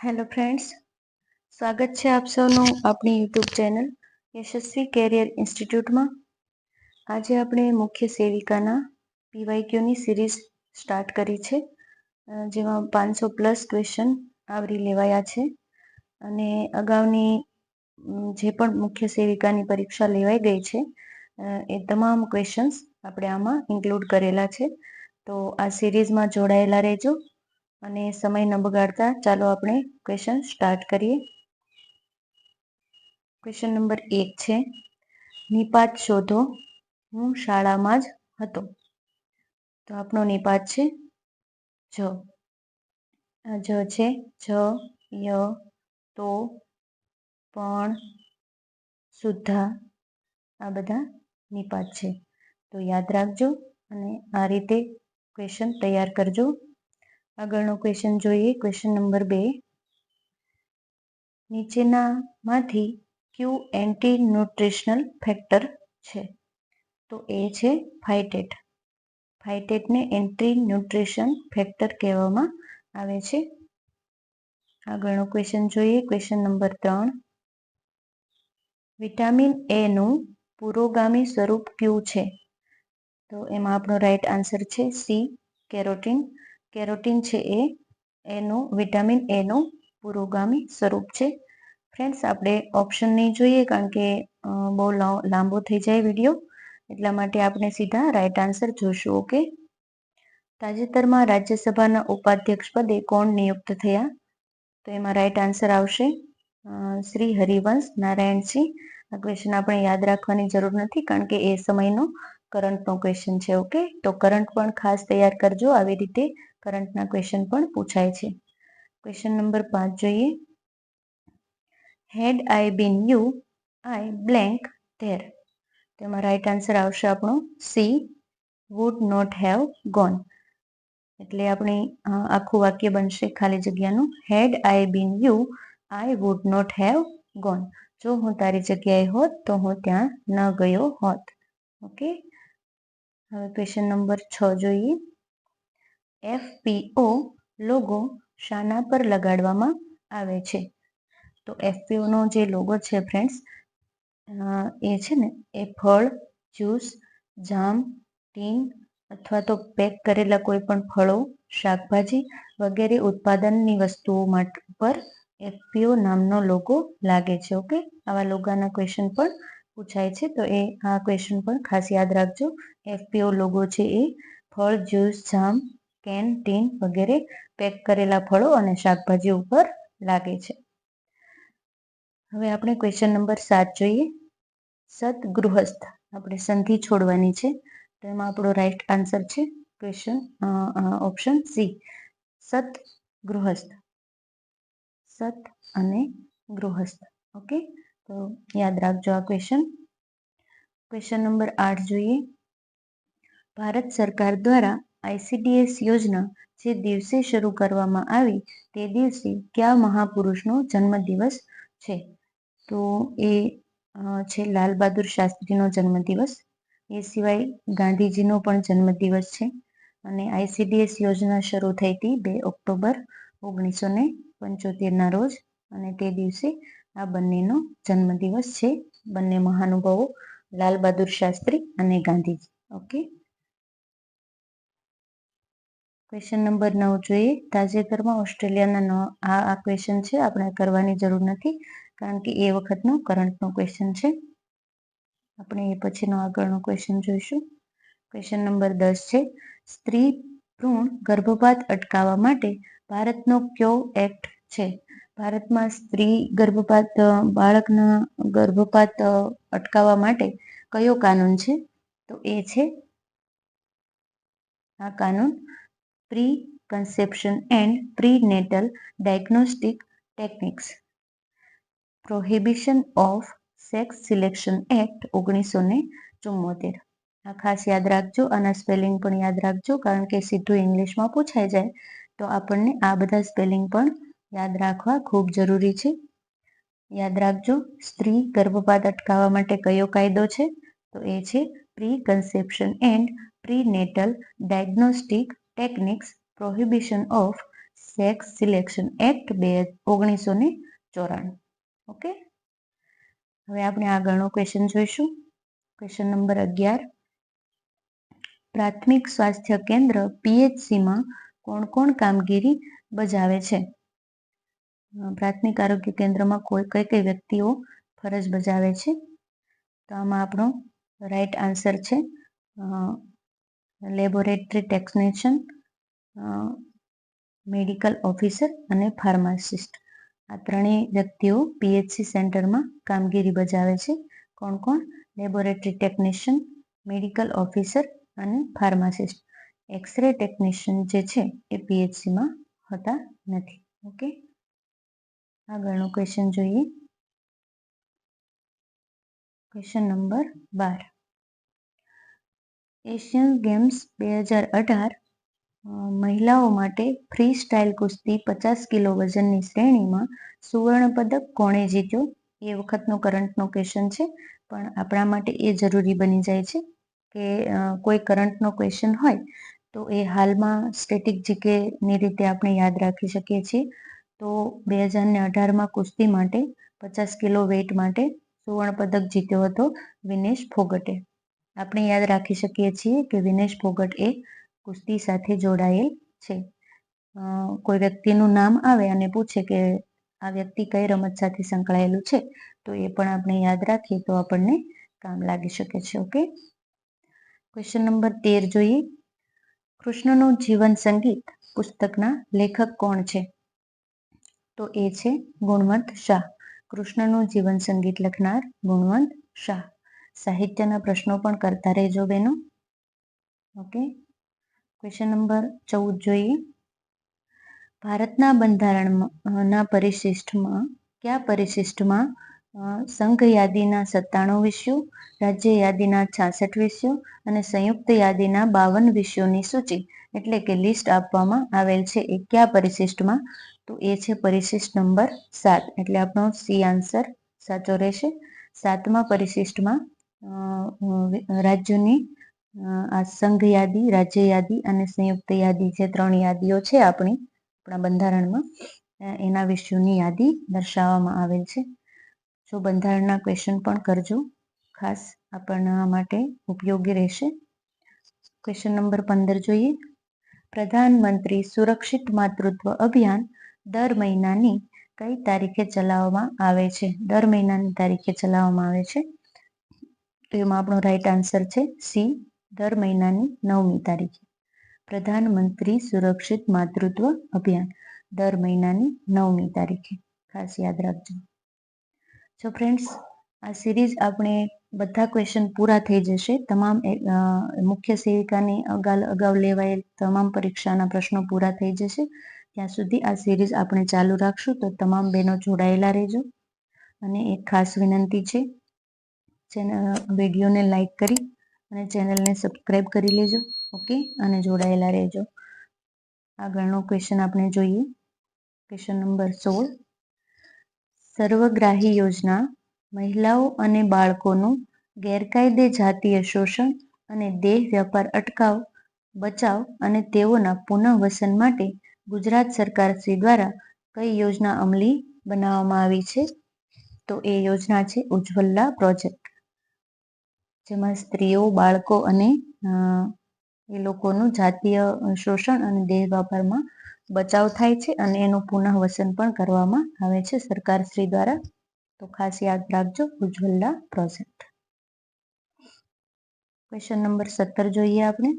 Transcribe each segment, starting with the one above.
Hello friends સ્વાગત છે આપ સૌનું આપણી યુટ્યુબ ચેનલ યશસ્વી કેરિયર ઇન્સ્ટિટ્યૂટમાં આજે આપણે મુખ્ય સેવિકાના પીવાયક્યુની સિરીઝ સ્ટાર્ટ કરી છે જેમાં પાંચસો પ્લસ ક્વેશ્ચન આવરી લેવાયા છે. અને અગાઉની જે પણ મુખ્ય સેવિકાની પરીક્ષા લેવાઈ ગઈ છે એ તમામ ક્વેશ્ચન્સ આપણે આમાં ઇન્ક્લુડ કરેલા છે. તો આ સિરીઝમાં જોડાયેલા રહેજો. અને સમય ન બગાડતા ચાલો આપણે ક્વેશ્ચન સ્ટાર્ટ કરીએ. ક્વેશ્ચન નંબર એક છે નિપાત શોધો. હું શાળામાં જ હતો. તો આપણો નિપાત છે? જ. જ છે, જ, ય, તો, પણ, સુદ્ધા. આ બધા નિપાત છે. તો યાદ રાખજો અને આ રીતે ક્વેશ્ચન તૈયાર કરજો. આગળનો ક્વેશ્ચન જોઈએ. ક્વેશ્ચન નંબર બે. નીચેનામાંથી ક્યુ એન્ટી ન્યુટ્રિશનલ ફેક્ટર છે? તો એ છે ફાઇટેટ ફાઇટેટને એન્ટી ન્યુટ્રિશન ફેક્ટર કહેવામાં આવે છે. આગળનો ક્વેશ્ચન જોઈએ. ક્વેશ્ચન નંબર ત્રણ. વિટામિન એનું પુરોગામી સ્વરૂપ ક્યુ છે? તો એમાં આપણો રાઈટ આન્સર છે સી કેરોટીન કેરોટીન છે એ, એનું, વિટામિન એનું પુરોગામી સ્વરૂપ છે. ફ્રેન્ડ્સ, આપણે ઓપ્શન નહીં જોઈએ કારણ કે બહુ લાંબો થઈ જાય વીડિયો. એટલા માટે આપણે સીધા રાઈટ આન્સર જોઈશું ઓકે? તાજેતરમાં રાજ્યસભાના ઉપાધ્યક્ષ પદે કોણ નિયુક્ત થયા? તો એમાં રાઈટ આન્સર આવશે શ્રી હરિવંશ નારાયણસિંહ. આ ક્વેશ્ચન આપણે યાદ રાખવાની જરૂર નથી કારણ કે એ સમયનો કરંટનો ક્વેશ્ચન છે, ઓકે? તો કરંટ પણ ખાસ તૈયાર કરજો, આવી રીતે કરંટના ક્વેશ્ચન પણ પૂછાય છે. ક્વેશ્ચન નંબર પાંચ જોઈએ. Had I been you I blank there તેમાં રાઈટ આન્સર આવશે આપણો. She would not have gone એટલે આપણે આખું વાક્ય બનશે ખાલી જગ્યાનું. Had I been you I would not have gone જો હું તારી જગ્યાએ હોત, તો હું ત્યાં ન ગયો હોત. ઓકે હવે ક્વેશ્ચન નંબર છ જોઈએ. એફપીઓ લોગો શાના પર લગાડવામાં આવે છે. તો એફપીઓનો જે લોગો છે ફ્રેન્ડ્સ એ છે ને, એ ફળ જ્યુસ જામ, ટીન અથવા તો પેક કરેલા કોઈ પણ ફળો, શાકભાજી વગેરે ઉત્પાદનની વસ્તુઓ માટે, પર એફપીઓ નામનો લોગો લાગે છે, ઓકે? આવા લોગાના ક્વેશ્ચન પણ પૂછાય છે, તો એ, આ ક્વેશ્ચન પણ ખાસ યાદ રાખજો. એફપીઓ લોગો છે એ ફળ જ્યુસ જામ કેન, ટીન વગેરે પેક કરેલા ફળો અને શાકભાજી ઉપર લાગે છે. હવે આપણે ક્વેશ્ચન નંબર સાત જોઈએ. સદગૃહસ્થ, આપણે સંધિ છોડવાની છે. તો એમાં આપણો રાઈટ આન્સર છે. ક્વેશ્ચન ઓપ્શન સી સત ગૃહસ્થ સત અને ગૃહસ્થ. ઓકે તો યાદ રાખજો આ ક્વેશ્ચન ક્વેશ્ચન નંબર આઠ જોઈએ. ભારત સરકાર દ્વારા આઈસીડીએસ યોજના જે દિવસે શરૂ કરવામાં આવી તે દિવસે કયા મહાપુરુષનો જન્મદિવસ છે? તો એ છે લાલ બહાદુર શાસ્ત્રીનો જન્મદિવસ. એ સિવાય ગાંધીજીનો પણ જન્મદિવસ છે. અને આઈસીડીએસ યોજના શરૂ થઈ હતી બે ઓક્ટોબર ઓગણીસો ને પંચોતેરના રોજ. અને તે દિવસે આ બંનેનો જન્મદિવસ છે. બંને મહાનુભાવો લાલ બહાદુર શાસ્ત્રી અને ગાંધીજી. ઓકે? ક્વેશ્ચન નંબર નવ જોઈએ. તાજેતરમાં ઓસ્ટ્રેલિયાના આ આ ક્વેશ્ચન છે. આપણે કરવાની જરૂર નથી, કારણ કે એ વખતનો કરંટનો ક્વેશ્ચન છે. આપણે એ પછીનો આગળનો ક્વેશ્ચન જોઈશું. ક્વેશ્ચન નંબર દસ છે. સ્ત્રી ભ્રૂણ ગર્ભપાત અટકાવવા માટે ભારતનો કયો એક્ટ છે? ભારતમાં સ્ત્રી ગર્ભપાત બાળકના ગર્ભપાત અટકાવવા માટે કયો કાનૂન છે? તો એ છે આ કાનૂન. Pre conception and pre natal diagnostic techniques prohibition of sex selection act ઓગણીસો ને ચુમ્મોતેર આ ખાસ યાદ રાખજો આના સ્પેલિંગ પણ યાદ રાખજો કારણ કે સીધું ઇંગ્લિશમાં પૂછાઈ જાય. તો આપણને આ બધા સ્પેલિંગ પણ યાદ રાખવા ખૂબ જરૂરી છે. યાદ રાખજો, સ્ત્રી ગર્ભપાત અટકાવવા માટે કયો કાયદો છે? તો એ છે pre conception and pre natal diagnostic techniques prohibition of sex selection act બે ઓગણીસો ને ચોરાણું. ઓકે હવે આપણે આગળનો ક્વેશ્ચન જોઈશું. ક્વેશ્ચન નંબર અગિયાર. પ્રાથમિક સ્વાસ્થ્ય કેન્દ્ર પીએચસીમાં કોણ કોણ કામગીરી બજાવે છે? પ્રાથમિક આરોગ્ય કેન્દ્રમાં કોઈ કઈ કઈ વ્યક્તિઓ ફરજ બજાવે છે? તો આમાં આપણો રાઈટ આન્સર છે લેબોરેટરી ટેકનિશિયન મેડિકલ ઓફિસર અને ફાર્માસિસ્ટ. આ ત્રણેય વ્યક્તિઓ પીએચસી સેન્ટરમાં કામગીરી બજાવે છે. કોણ કોણ? લેબોરેટરી ટેકનિશિયન, મેડિકલ ઓફિસર અને ફાર્માસિસ્ટ. એક્સરે ટેકનિશિયન જે છે એ પીએચસીમાં હોતા નથી. ઓકે? આગળનો ક્વેશ્ચન જોઈએ. ક્વેશ્ચન નંબર બાર. એશિયન ગેમ્સ બે હજાર અઢાર મહિલાઓ માટે ફ્રી સ્ટાઇલ કુસ્તી પચાસ કિલો વજનની શ્રેણીમાં સુવર્ણ પદક કોણે જીત્યો? એ વખતનો કરંટનો ક્વેશ્ચન છે, પણ આપણા માટે એ જરૂરી બની જાય છે કે કોઈ કરંટનો ક્વેશ્ચન હોય તો એ હાલમાં સ્ટેટિક જીકેની રીતે આપણે યાદ રાખી શકીએ છીએ. તો બે હજાર ને અઢારમાં કુસ્તી માટે પચાસ કિલો વેઇટ માટે સુવર્ણ પદક જીત્યો હતો વિનેશ ફોગટે. આપણે યાદ રાખી શકીએ છીએ કે વિનેશ ફોગટ એ કુસ્તી સાથે જોડાયેલ છે. કોઈ વ્યક્તિનું નામ આવે અને પૂછે કે આ વ્યક્તિ કઈ રમત સાથે સંકળાયેલું છે, તો એ પણ આપણે યાદ રાખીએ તો આપણને કામ લાગી શકે છે, ઓકે? ક્વેશ્ચન નંબર તેર જોઈએ. કૃષ્ણનું જીવન સંગીત પુસ્તકના લેખક કોણ છે? તો એ છે ગુણવંત શાહ. કૃષ્ણનું જીવન સંગીત લખનાર ગુણવંત શાહ. સાહિત્યના પ્રશ્નો પણ કરતા રહેજો બેનો. ઓકે ક્વેશ્ચન નંબર ચૌદ જોઈએ. ભારતના બંધારણના પરિશિષ્ટમાં, કયા પરિશિષ્ટમાં સંઘ યાદીના સત્તાણું વિષયો, રાજ્ય યાદીના છાસઠ વિષયો અને સંયુક્ત યાદીના બાવન વિષયોની સૂચિ, એટલે કે લિસ્ટ આપવામાં આવેલ છે એ કયા પરિશિષ્ટમાં? તો એ છે પરિશિષ્ટ નંબર સાત, એટલે આપણો સી આન્સર સાચો રહેશે. સાતમા પરિશિષ્ટમાં રાજ્યોની આ સંઘ યાદી, રાજ્ય યાદી અને સંયુક્ત યાદી જે ત્રણ યાદીઓ છે આપણી, આપણા બંધારણમાં એના વિષયોની યાદી દર્શાવવામાં આવેલ છે. જો બંધારણના ક્વેશ્ચન પણ કરજો, ખાસ આપણના માટે ઉપયોગી રહેશે. ક્વેશ્ચન નંબર પંદર જોઈએ. પ્રધાનમંત્રી સુરક્ષિત માતૃત્વ અભિયાન દર મહિનાની કઈ તારીખે ચલાવવામાં આવે છે? દર મહિનાની તારીખે ચલાવવામાં આવે છે? તો એમાં આપણો રાઈટ આન્સર છે સી દર મહિનાની નવમી તારીખે. પ્રધાનમંત્રી સુરક્ષિત માતૃત્વ અભિયાન, દર મહિનાની નવમી તારીખે. ખાસ યાદ રાખજો. જો ફ્રેન્ડ્સ આ સિરીઝ આપણે બધા ક્વેશ્ચન પૂરા થઈ જશે. તમામ મુખ્ય સેવિકાની અગાઉ અગાઉ લેવાયેલ તમામ પરીક્ષાના પ્રશ્નો પૂરા થઈ જશે. ત્યાં સુધી આ સિરીઝ આપણે ચાલુ રાખશું. તો તમામ બહેનો જોડાયેલા રહેજો. અને એક ખાસ વિનંતી છે ચેનલ, વિડીયોને લાઈક કરી અને ચેનલને સબસ્ક્રાઈબ કરી લેજો, ઓકે? અને જોડાયેલા રહેજો. આગળનો ક્વેશ્ચન આપણે જોઈએ. ક્વેશ્ચન નંબર સોળ. સર્વગ્રાહી યોજના મહિલાઓ અને બાળકોનું ગેરકાયદે જાતીય શોષણ અને દેહ વ્યાપાર અટકાવ, બચાવ અને તેઓના પુનઃવસન માટે ગુજરાત સરકાર શ્રી દ્વારા કઈ યોજના અમલી બનાવવામાં આવી છે? તો એ યોજના છે ઉજ્જવલા પ્રોજેક્ટ. જેમાં સ્ત્રીઓ, બાળકો અને એ લોકોનું જાતીય શોષણ અને દેહ વ્યાપારમાં બચાવ થાય છે અને એનું પુનઃવસન પણ કરવામાં આવે છે. સરકાર શ્રી દ્વારા તો ખાસ યાદ રાખજો, ઉજ્જવલા પ્રોજેક્ટ. ક્વેશ્ચન નંબર સત્તર જોઈએ આપણે.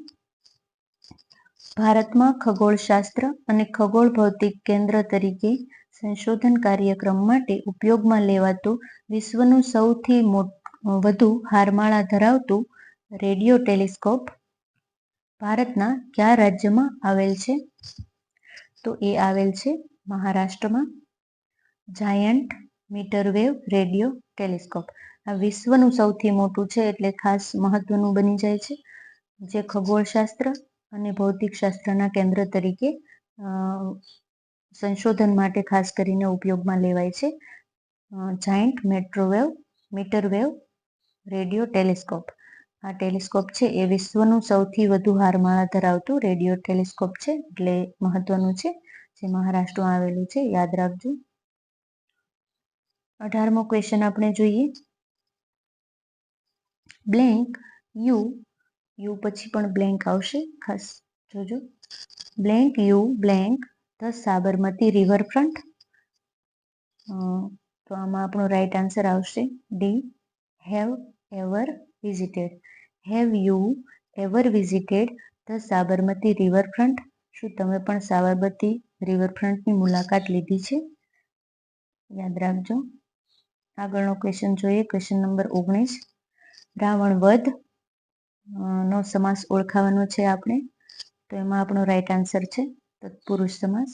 ભારતમાં ખગોળશાસ્ત્ર અને ખગોળ ભૌતિક કેન્દ્ર તરીકે સંશોધન કાર્યક્રમ માટે ઉપયોગમાં લેવાતું વિશ્વનું સૌથી વધુ હારમાળા ધરાવતું રેડિયો ટેલિસ્કોપ ભારતના કયા રાજ્યમાં આવેલ છે? તો એ આવેલ છે મહારાષ્ટ્રમાં. Giant metrewave radio telescope. આ વિશ્વનું સૌથી મોટું છે એટલે ખાસ મહત્વનું બની જાય છે. જે ખગોળશાસ્ત્ર અને ભૌતિકશાસ્ત્રના કેન્દ્ર તરીકે સંશોધન માટે ખાસ કરીને ઉપયોગમાં લેવાય છે. Giant metro wave metrewave radio telescope. આ ટેલિસ્કોપ છે એ વિશ્વનું સૌથી વધુ હારમાળા ધરાવતું રેડિયો ટેલિસ્કોપ છે, એટલે મહત્વનું છે જે મહારાષ્ટ્રમાં આવેલું છે, યાદ રાખજો. અઢારમો ક્વેશ્ચન આપણે જોઈએ. બ્લેન્ક યુ યુ પછી પણ બ્લેન્ક આવશે, ખાસ જોજો. Blank you blank the Sabarmati riverfront તો આમાં આપણો રાઈટ આન્સર આવશે. D have ever visited have you ever visited the Sabarmati riverfront શું તમે પણ સાબરમતી રિવરફ્રન્ટની મુલાકાત લીધી છે? યાદ રાખજો. આગળનો ક્વેશ્ચન જોઈએ. ક્વેશ્ચન નંબર ઓગણીસ. રાવણ વધ નો સમાસ ઓળખાવાનો છે આપણે. તો એમાં આપણો રાઈટ આન્સર છે તત્પુરુષ સમાસ.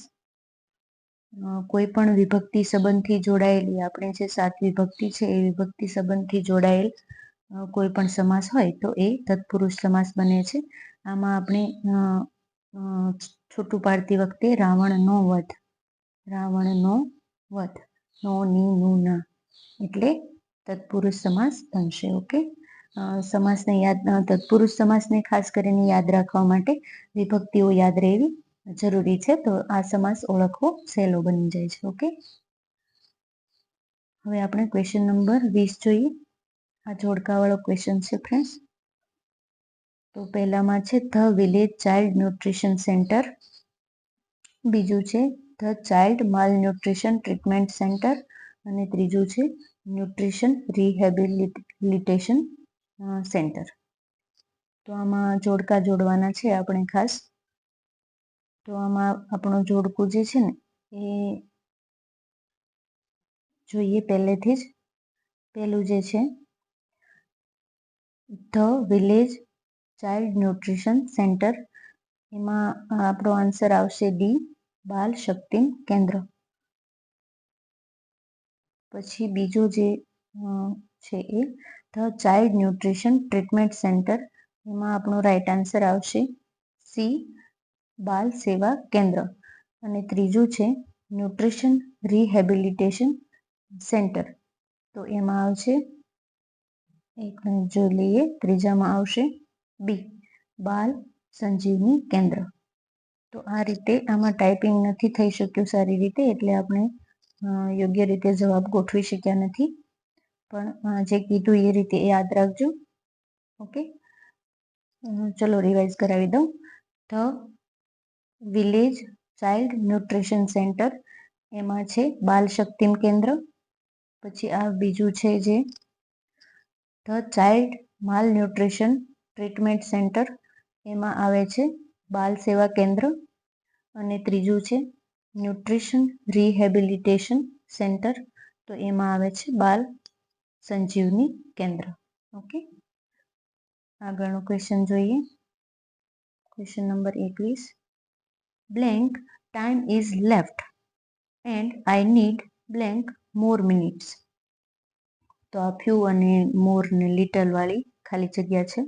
કોઈ પણ વિભક્તિ સંબંધથી જોડાયેલી, આપણે જે સાત વિભક્તિ છે એ વિભક્તિ સંબંધથી જોડાયેલ કોઈ પણ સમાસ હોય તો એ તત્પુરુષ સમાસ બને છે. આમાં આપણે છૂટું પાડતી વખતે રાવણનો વધ રાવણનો વધ, નો, ની, નું, ના, એટલે તત્પુરુષ સમાસ બનશે, ઓકે? સમાસને યાદ તત્પુરુષ સમાસને ખાસ કરીને યાદ રાખવા માટે વિભક્તિઓ યાદ રહેવી જરૂરી છે, તો આ સમાસ ઓળખવો સહેલો બની જાય છે, ઓકે? હવે આપણે ક્વેશ્ચન નંબર વીસ જોઈએ. આ જોડકાવાળો ક્વેશ્ચન છે ફ્રેન્ડ્સ તો પહેલામાં છે the village child nutrition centre. બીજું છે the child malnutrition treatment centre. અને ત્રીજું છે ન્યુટ્રિશન રિહેબિલિટેશન સેન્ટર. તો આમાં જોડકા જોડવાના છે આપણે ખાસ. તો આમાં આપણું જોડકું જે છે ને એ જોઈએ પહેલેથી જ. પહેલું જે છે the village child nutrition centre એમાં આપણો આન્સર આવશે ડી બાલ શક્તિ કેન્દ્ર. પછી બીજો જે છે એ the child nutrition treatment centre એમાં આપણો રાઈટ આન્સર આવશે સી બાલ સેવા કેન્દ્ર. અને ત્રીજું છે ન્યુટ્રિશન રિહેબિલિટેશન સેન્ટર તો એમાં આવશે એક મિનિટ જો લઈએ, ત્રીજામાં આવશે બી, બાલ સંજીવની કેન્દ્ર. તો આ રીતે આમાં ટાઈપિંગ નથી થઈ શક્યું સારી રીતે, એટલે આપણે યોગ્ય રીતે જવાબ ગોઠવી શક્યા નથી. પણ જે કીધું એ રીતે યાદ રાખજો. ઓકે? ચલો રિવાઇઝ કરાવી દઉં. The village child nutrition centre, એમાં છે બાલ શક્તિમ કેન્દ્ર. પછી આ બીજું છે જે the child malnutrition treatment centre એમાં આવે છે. બાલ સેવા કેન્દ્ર અને ત્રીજું છે ન્યુટ્રિશન રિહેબિલિટેશન સેન્ટર. તો એમાં આવે છે બાલ સંજીવની કેન્દ્ર. ઓકે? આગળનો ક્વેશ્ચન જોઈએ. ક્વેશ્ચન નંબર એકવીસ. Blank time is left and I need blank more minutes. તો આ ફ્યુ અને મોર ને લિટલ વાળી ખાલી જગ્યા છે.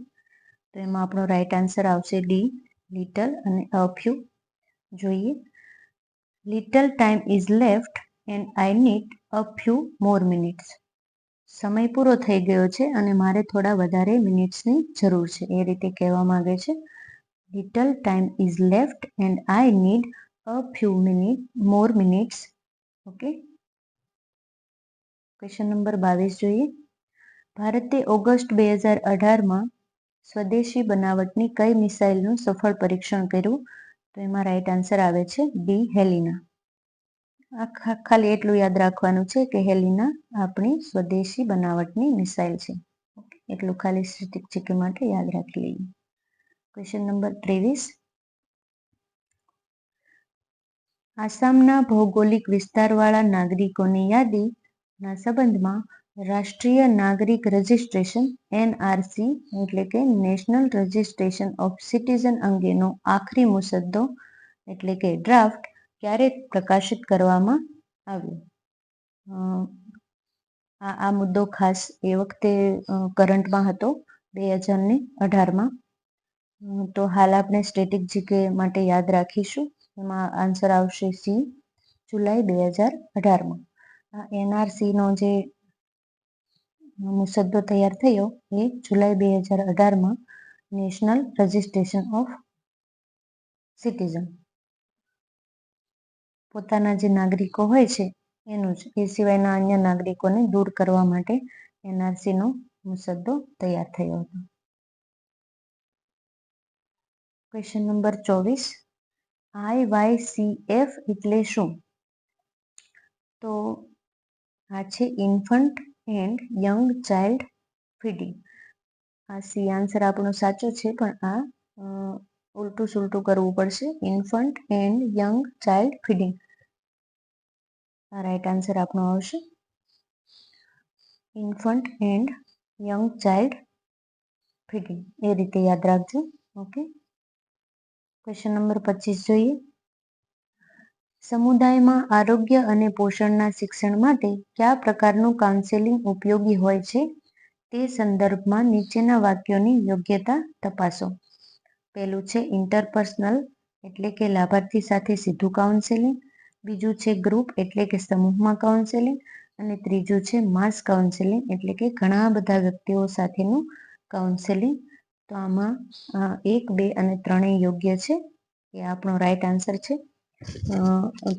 તો એમાં આપણો રાઈટ આન્સર આવશે ડી લિટલ અને અ ફ્યુ જોઈએ. Little time is left and I need a few more minutes સમય પૂરો થઈ ગયો છે અને મારે થોડા વધારે મિનિટ્સની જરૂર છે, એ રીતે કહેવા માંગે છે. Little time is left and I need a few minute more minutes okay question number બાવીસ જોઈએ. ભારતે ઓગસ્ટ બે હજાર અઢારમાં સ્વદેશી બનાવટની કઈ મિસાઇલનું સફળ પરીક્ષણ કર્યું? તો એમાં રાઈટ આન્સર આવે છે બી હેલિના આ ખાલી એટલું યાદ રાખવાનું છે કે હેલિના આપણી સ્વદેશી બનાવટની મિસાઇલ છે. એટલું ખાલી સ્ટેટિક જીકે માટે યાદ રાખી લઈએ. ક્વેશ્ચન નંબર ત્રેવીસ. આસામના ભૌગોલિક વિસ્તારવાળા નાગરિકોની યાદીના સંબંધમાં રાષ્ટ્રીય નાગરિક રજિસ્ટ્રેશન, એનઆરસી, એટલે કે નેશનલ રજિસ્ટ્રેશન ઓફ સિટીઝન અંગેનો આખરી મુસદ્દો, એટલે કે ડ્રાફ્ટ, ક્યારે પ્રકાશિત કરવામાં આવ્યો? આ આ મુદ્દો ખાસ એ વખતે કરંટમાં હતો, બે હજાર ને અઢારમાં. તો હાલ આપણે સ્ટેટિક જીકે માટે યાદ રાખીશું. એમાં આન્સર આવશે સી, જુલાઈ બે હજાર અઢારમાં. એનઆરસીનો જે મુસદ્દો તૈયાર થયો એ જુલાઈ બે હજાર અઢારમાં નેશનલ રજિસ્ટ્રેશન ઓફ સિટીઝન પોતાના જે નાગરિકો હોય છે, એનું જ, એ સિવાયના અન્ય નાગરિકોને દૂર કરવા માટે એનઆરસીનો મુસદ્દો તૈયાર થયો હતો. ક્વેશ્ચન નંબર ચોવીસ. આઈ વાય સી એફ એટલે શું? તો આ છે infant and young child feeding આ સી આન્સર આપણો સાચો છે, પણ આ ઉલટું સુલટું કરવું પડશે. Infant and young child feeding આ રાઈટ આન્સર આપણો આવશે. Infant and young child feeding એ રીતે યાદ રાખજો. ઓકે ક્વેશ્ચન નંબર પચીસ જોઈએ. સમુદાયમાં આરોગ્ય અને પોષણના શિક્ષણ માટે કયા પ્રકારનું કાઉન્સેલિંગ ઉપયોગી હોય છે? તે સંદર્ભમાં નીચેના વાક્યોની યોગ્યતા તપાસો. પહેલું છે ઇન્ટરપર્સનલ એટલે કે લાભાર્થી સાથે સીધું કાઉન્સેલિંગ બીજું છે ગ્રુપ એટલે કે સમૂહમાં કાઉન્સેલિંગ અને ત્રીજું છે માસ કાઉન્સેલિંગ એટલે કે ઘણા બધા વ્યક્તિઓ સાથેનું કાઉન્સેલિંગ તો આમાં એક, બે અને ત્રણેય યોગ્ય છે? એ આપણો રાઈટ આન્સર છે.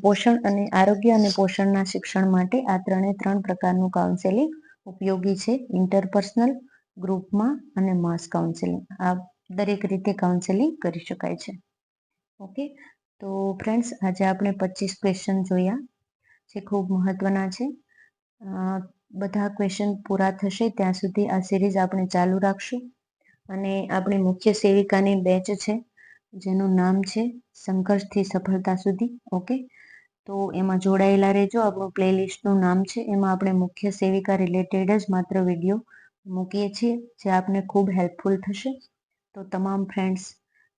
પોષણ અને આરોગ્ય અને પોષણના શિક્ષણ માટે આ ત્રણે ત્રણ પ્રકારનું કાઉન્સેલિંગ ઉપયોગી છે. ઇન્ટરપર્સનલ ગ્રુપમાં અને માસ કાઉન્સેલિંગ આ દરેક રીતે કાઉન્સેલિંગ કરી શકાય છે. ઓકે તો ફ્રેન્ડ્સ આજે આપણે પચીસ ક્વેશ્ચન જોયા જે ખૂબ મહત્વના છે. બધા ક્વેશ્ચન પૂરા થશે, ત્યાં સુધી આ સિરીઝ આપણે ચાલુ રાખશું. અને આપણી મુખ્ય સેવિકાની બેચ છે, જેનું નામ છે સંઘર્ષથી સફળતા સુધી, ઓકે? તો એમાં જોડાયેલા રહેજો. આપણું પ્લેલિસ્ટનું નામ છે. એમાં આપણે મુખ્ય સેવિકા રિલેટેડ જ માત્ર વીડિયો મૂકીએ છીએ, જે આપને ખૂબ હેલ્પફુલ થશે. તો તમામ ફ્રેન્ડ્સ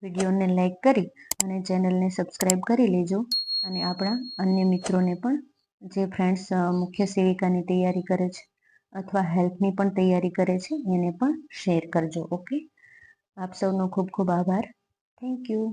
વિડીયોને લાઈક કરી અને ચેનલને સબસ્ક્રાઈબ કરી લેજો. અને આપણા અન્ય મિત્રોને પણ, જે ફ્રેન્ડ્સ મુખ્ય સેવિકાની તૈયારી કરે છે અથવા હેલ્પની પણ તૈયારી કરે છે, એને પણ શેર કરજો, ઓકે? આપ સૌનો ખૂબ ખૂબ આભાર. Thank you.